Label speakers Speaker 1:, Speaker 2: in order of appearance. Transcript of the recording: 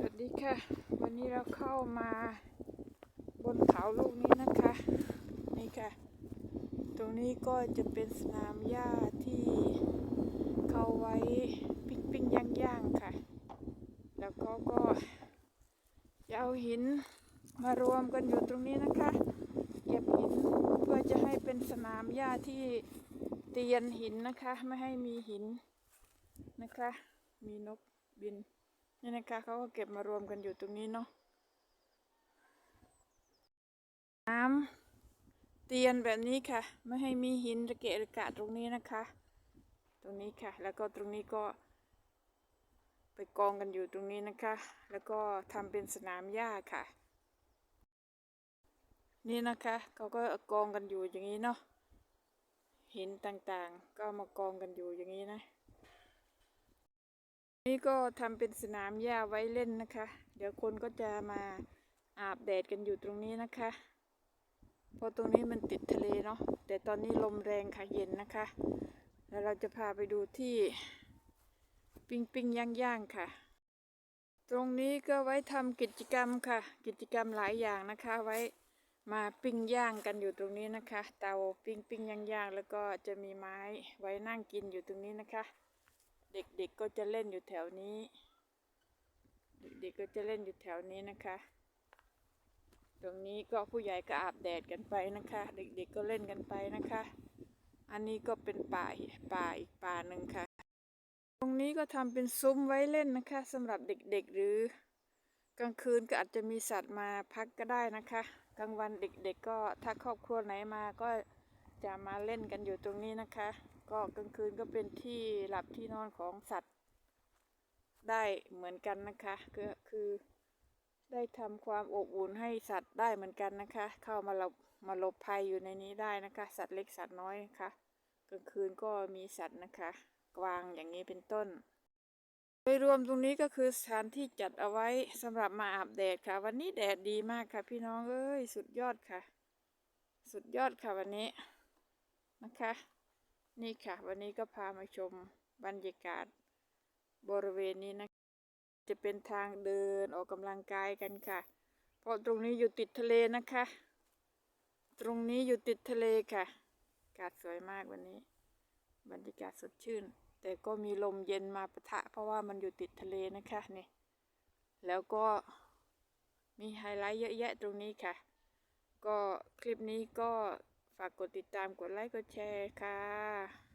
Speaker 1: สวัสดีค่ะ วันนี้เราเข้ามาบนเขาลูกนี้นะคะ นี่ค่ะ ตรงนี้ก็จะเป็นสนามหญ้าที่เขาไว้ปิ้งปิ้งย่างย่างๆค่ะ แล้วก็ก็จะเอาหินมารวมกันอยู่ตรงนี้นะคะ เก็บหินเพื่อจะให้เป็นสนามหญ้าที่เตียนหินนะคะ ไม่ให้มีหินนะคะ มีนกบิน นี่นะคะเขาก็เก็บมารวมกันอยู่ตรงนี้เนาะน้ำเตียนแบบนี้ค่ะ ไม่ให้มีหินระเกะระกะตรงนี้นะคะ ตรงนี้ค่ะ แล้วก็ตรงนี้ก็ ไปกองกันอยู่ตรงนี้นะคะ แล้วก็ทำเป็นสนามหญ้าค่ะ นี่นะคะเขาก็กองกันอยู่อย่างนี้เนาะหินต่างๆ ก็มากองกันอยู่อย่างนี้นะ นี่ก็ทำเป็นสนามหญ้าไว้เล่นนะคะ เดี๋ยวคนก็จะมาอาบแดดกันอยู่ตรงนี้นะคะ เพราะตรงนี้มันติดทะเลเนาะ แต่ตอนนี้ลมแรงค่ะเย็นนะคะ แล้วเราจะพาไปดูที่ปิ้งปิ้งย่างย่างค่ะ ตรงนี้ก็ไว้ทำกิจกรรมค่ะ กิจกรรมหลายอย่างนะคะ ไว้มาปิ้งย่างกันอยู่ตรงนี้นะคะ เตาปิ้งปิ้งย่างย่างแล้วก็จะมีไม้ไว้นั่งกินอยู่ตรงนี้นะคะ เด็กๆก็จะเล่นอยู่แถวนี้ เด็กๆก็จะเล่นอยู่แถวนี้นะคะ ตรงนี้ก็ผู้ใหญ่ก็อาบแดดกันไปนะคะ เด็กๆก็เล่นกันไปนะคะ อันนี้ก็เป็นป่าป่าอีกป่าหนึ่งค่ะ ตรงนี้ก็ทำเป็นซุ้มไว้เล่นนะคะสำหรับเด็กๆหรือกลางคืนก็อาจจะมีสัตว์มาพักก็ได้นะคะ กลางวันเด็กๆก็ถ้าครอบครัวไหนมาก็จะมาเล่นกันอยู่ตรงนี้นะคะ ก็กลางคืนก็เป็นที่หลับที่นอนของสัตว์ ได้เหมือนกันนะคะก็คือได้ทำความอบอุ่นให้สัตว์ได้เหมือนกันนะคะ เข้ามาหลบมาหลบภัยอยู่ในนี้ได้นะคะ สัตว์เล็กสัตว์น้อยนะคะกลางคืนก็มีสัตว์นะคะ กวางอย่างนี้เป็นต้น โดยรวมตรงนี้ก็คือสถานที่จัดเอาไว้สำหรับมาอาบแดดค่ะ วันนี้แดดดีมากค่ะ พี่น้องเอ้ยสุดยอดค่ะ สุดยอดค่ะวันนี้นะคะ นี่ค่ะ วันนี้ก็พามาชมบรรยากาศ บริเวณนี้นะ จะเป็นทางเดินออกกำลังกายกันค่ะ เพราะตรงนี้อยู่ติดทะเลนะคะ ตรงนี้อยู่ติดทะเลค่ะ อากาศสวยมากวันนี้ บรรยากาศสดชื่น แต่ก็มีลมเย็นมาปะทะ เพราะว่ามันอยู่ติดทะเลนะคะนี่ แล้วก็มีไฮไลท์เยอะแยะตรงนี้ค่ะ ก็คลิปนี้ก็ ฝากกดติดตามกดไลค์กดแชร์ค่ะ